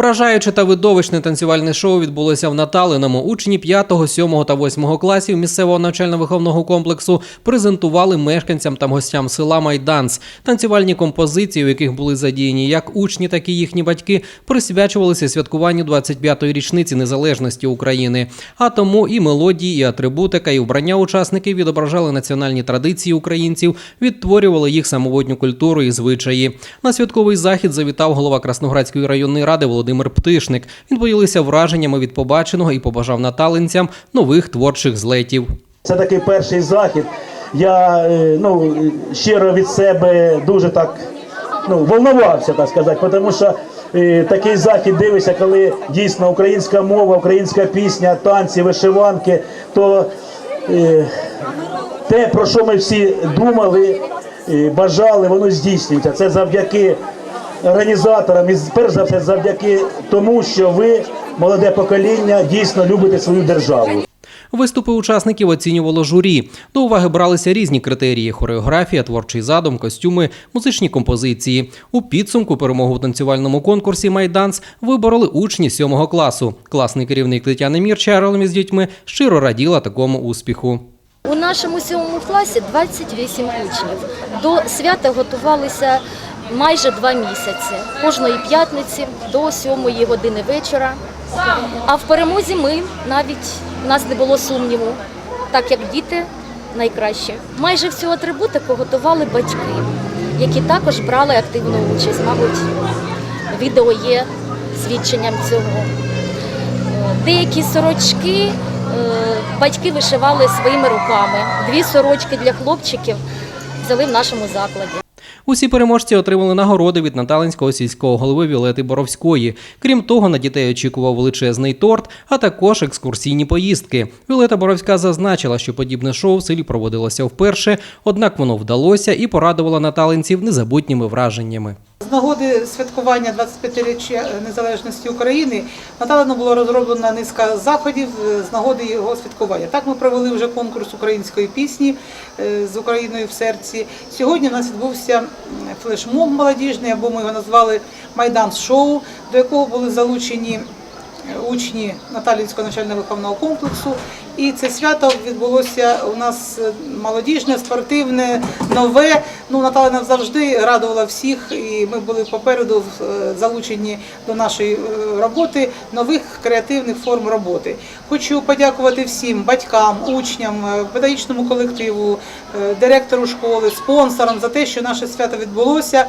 Вражаюче та видовищне танцювальне шоу відбулося в Наталиному. Учні 5, 7 та 8 класів місцевого навчально-виховного комплексу презентували мешканцям та гостям села Майданс. Танцювальні композиції, у яких були задіяні як учні, так і їхні батьки, присвячувалися святкуванню 25-ї річниці незалежності України. А тому і мелодії, і атрибутика, і вбрання учасників відображали національні традиції українців, відтворювали їх самоводню культуру і звичаї. На святковий захід завітав голова Красноградської районної ради Володимир Птишник. Він поділився враженнями від побаченого і побажав наталинцям нових творчих злетів. Це такий перший захід. Я е, ну, щиро від себе дуже так ну, волнувався, так сказати, тому що е, такий захід дивишся, коли дійсно українська мова, українська пісня, танці, вишиванки, то е, те, про що ми всі думали, е, бажали, воно здійснюється. Це завдяки організаторам і перш за все завдяки тому, що ви, молоде покоління, дійсно любите свою державу. Виступи учасників оцінювало журі. До уваги бралися різні критерії: хореографія, творчий задум, костюми, музичні композиції. У підсумку перемогу в танцювальному конкурсі Майданс вибороли учні сьомого класу. Класний керівник Тетяна Мірча разом із дітьми щиро раділа такому успіху. У нашому сьомому класі 28 учнів. До свята готувалися майже два місяці. Кожної п'ятниці до сьомої години вечора. А в перемозі ми навіть у нас не було сумніву, так як діти найкраще. Майже всю атрибутику готували батьки, які також брали активну участь. Мабуть, відео є свідченням цього. Деякі сорочки е, батьки вишивали своїми руками. Дві сорочки для хлопчиків взяли в нашому закладі. Усі переможці отримали нагороди від Наталинського сільського голови Віолети Боровської. Крім того, на дітей очікував величезний торт, а також екскурсійні поїздки. Віолета Боровська зазначила, що подібне шоу в селі проводилося вперше, однак воно вдалося і порадувало наталинців незабутніми враженнями. Нагоди святкування 25-річчя незалежності України Наталено було розроблена низка заходів е, з нагоди його святкування. Так ми провели вже конкурс української пісні е, з Україною в серці. Сьогодні у нас відбувся флешмоб молодіжний, або ми його назвали Майдан шоу, до якого були залучені е, учні Наталінського навчально-виховного комплексу. І це свято відбулося у нас е, молодіжне, спортивне, нове. Ну, Наталина завжди радувала всіх, і ми були попереду е, залучені до нашої е, роботи, нових креативних форм роботи. Хочу подякувати всім батькам, учням, педагогічному колективу, директору школи, спонсорам за те, що наше свято відбулося.